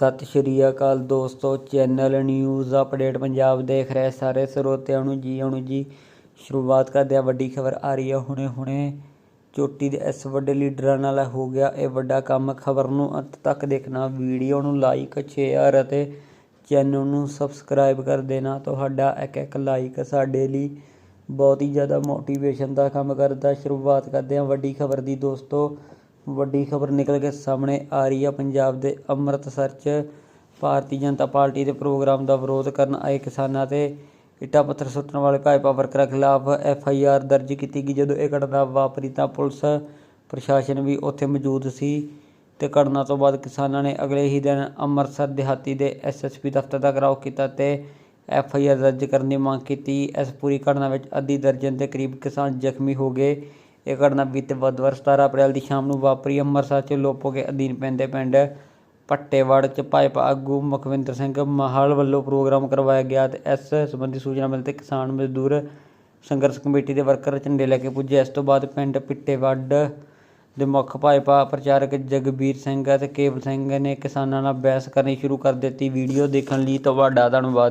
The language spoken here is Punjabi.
ਸਤਿ ਸ਼੍ਰੀ ਅਕਾਲ ਦੋਸਤੋ, ਚੈਨਲ ਨਿਊਜ਼ ਅਪਡੇਟ ਪੰਜਾਬ ਦੇਖ ਰਹੇ ਸਾਰੇ ਸਰੋਤਿਆਂ ਨੂੰ ਜੀ ਆਉਣ ਜੀ ਸ਼ੁਰੂਆਤ ਕਰਦੇ ਆ ਵੱਡੀ ਖਬਰ ਆ ਰਹੀ ਹੈ ਹੁਣੇ ਹੁਣੇ। ਚੋਟੀ ਦੇ ਇਸ ਵੱਡੇ ਲੀਡਰਾਂ ਨਾਲ ਹੋ ਗਿਆ ਇਹ ਵੱਡਾ ਕੰਮ। ਖਬਰ ਨੂੰ ਅੰਤ ਤੱਕ ਦੇਖਣਾ, ਵੀਡੀਓ ਨੂੰ ਲਾਈਕ ਸ਼ੇਅਰ ਅਤੇ ਚੈਨਲ ਨੂੰ ਸਬਸਕ੍ਰਾਈਬ ਕਰ ਦੇਣਾ। ਤੁਹਾਡਾ ਇੱਕ ਇੱਕ ਲਾਈਕ ਸਾਡੇ ਲਈ ਬਹੁਤ ਹੀ ਜ਼ਿਆਦਾ ਮੋਟੀਵੇਸ਼ਨ ਦਾ ਕੰਮ ਕਰਦਾ। ਸ਼ੁਰੂਆਤ ਕਰਦੇ ਹਾਂ ਵੱਡੀ ਖਬਰ ਦੀ ਦੋਸਤੋ। ਵੱਡੀ ਖਬਰ ਨਿਕਲ ਕੇ ਸਾਹਮਣੇ ਆ ਰਹੀ ਹੈ ਪੰਜਾਬ ਦੇ ਅੰਮ੍ਰਿਤਸਰ 'ਚ ਭਾਰਤੀ ਜਨਤਾ ਪਾਰਟੀ ਦੇ ਪ੍ਰੋਗਰਾਮ ਦਾ ਵਿਰੋਧ ਕਰਨ ਆਏ ਕਿਸਾਨਾਂ ਤੇ ਇੱਟਾਂ ਪੱਥਰ ਸੁੱਟਣ ਵਾਲੇ ਭਾਜਪਾ ਵਰਕਰਾਂ ਖਿਲਾਫ ਐਫ ਆਈ ਆਰ ਦਰਜ ਕੀਤੀ ਗਈ। ਜਦੋਂ ਇਹ ਘਟਨਾ ਵਾਪਰੀ ਤਾਂ ਪੁਲਿਸ ਪ੍ਰਸ਼ਾਸਨ ਵੀ ਉੱਥੇ ਮੌਜੂਦ ਸੀ ਤੇ ਘਟਨਾ ਤੋਂ ਬਾਅਦ ਕਿਸਾਨਾਂ ਨੇ ਅਗਲੇ ਹੀ ਦਿਨ ਅੰਮ੍ਰਿਤਸਰ ਦਿਹਾਤੀ ਦੇ ਐਸਐਸਪੀ ਦਫ਼ਤਰ ਦਾ ਘਰਾਓ ਕੀਤਾ ਤੇ ਐਫ ਆਈ ਆਰ ਦਰਜ ਕਰਨ ਦੀ ਮੰਗ ਕੀਤੀ। ਇਸ ਪੂਰੀ ਘਟਨਾ ਵਿੱਚ ਅੱਧੀ ਦਰਜਨ ਦੇ ਕਰੀਬ ਕਿਸਾਨ ਜ਼ਖਮੀ ਹੋ ਗਏ। ਇਹ ਘਟਨਾ ਬੀਤੇ ਬੁੱਧਵਾਰ 17 ਅਪ੍ਰੈਲ ਦੀ ਸ਼ਾਮ ਨੂੰ ਵਾਪਰੀ। ਅੰਮ੍ਰਿਤਸਰ 'ਚ ਲੋਪੋ ਕੇ ਅਧੀਨ ਪੈਂਦੇ ਪਿੰਡ ਪੱਟੇਵੜ 'ਚ ਭਾਜਪਾ ਆਗੂ ਮੁਖਵਿੰਦਰ ਸਿੰਘ ਮਾਹਲ ਵੱਲੋਂ ਪ੍ਰੋਗਰਾਮ ਕਰਵਾਇਆ ਗਿਆ ਤੇ ਇਸ ਸੰਬੰਧੀ ਸੂਚਨਾ ਮਿਲਣ ਤੇ ਕਿਸਾਨ ਮਜ਼ਦੂਰ ਸੰਘਰਸ਼ ਕਮੇਟੀ ਦੇ ਵਰਕਰ ਝੰਡੇ ਲੈ ਕੇ ਪੁੱਜੇ। ਇਸ ਤੋਂ ਬਾਅਦ ਪਿੰਡ ਪਿੱਟੇਵੜ ਦੇ ਮੁੱਖ ਭਾਜਪਾ ਪ੍ਰਚਾਰਕ ਜਗਬੀਰ ਸਿੰਘ ਅਤੇ ਕੇਵਲ ਸਿੰਘ ਨੇ ਕਿਸਾਨਾਂ ਨਾਲ ਬਹਿਸ ਕਰਨੀ ਸ਼ੁਰੂ ਕਰ ਦਿੱਤੀ। ਵੀਡੀਓ ਦੇਖਣ ਲਈ ਤੁਹਾਡਾ ਧੰਨਵਾਦ।